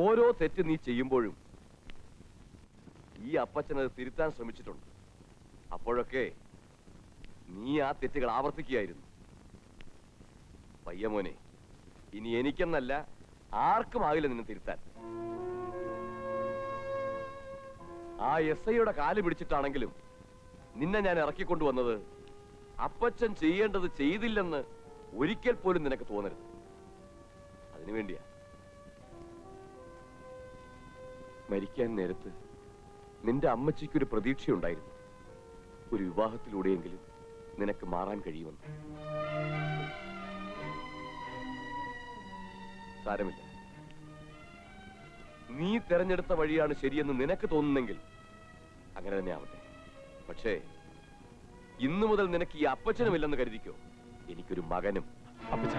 ഓരോ തെറ്റ് നീ ചെയ്യുമ്പോഴും ഈ അപ്പച്ചനത് തിരുത്താൻ ശ്രമിച്ചിട്ടുണ്ട്. അപ്പോഴൊക്കെ നീ ആ തെറ്റുകൾ ആവർത്തിക്കുകയായിരുന്നു. പയ്യമോനെ ഇനി എനിക്കെന്നല്ല ആർക്കും ആകില്ല നിന്നെ തിരുത്താൻ. ആ എസ് ഐയുടെ കാൽ പിടിച്ചിട്ടാണെങ്കിലും നിന്നെ ഞാൻ ഇറക്കിക്കൊണ്ടുവന്നത് അപ്പച്ചൻ ചെയ്യേണ്ടത് ചെയ്തില്ലെന്ന് ഒരിക്കൽ പോലും നിനക്ക് തോന്നരുത്. അതിനു മരിക്കാൻ നേരത്ത് നിന്റെ അമ്മച്ചിക്കൊരു പ്രതീക്ഷയുണ്ടായിരുന്നു. ഒരു വിവാഹത്തിലൂടെയെങ്കിലും നിനക്ക് മാറാൻ കഴിയുമെന്ന്. സാരമില്ല. നീ തെരഞ്ഞെടുത്ത വഴിയാണ് ശരിയെന്ന് നിനക്ക് തോന്നുന്നെങ്കിൽ അങ്ങനെ തന്നെ ആവട്ടെ. പക്ഷേ ഇന്നു മുതൽ നിനക്ക് ഈ അപ്പച്ചനുമില്ലെന്ന് കരുതിക്കോ. എനിക്കൊരു മകനും. അപ്പച്ച.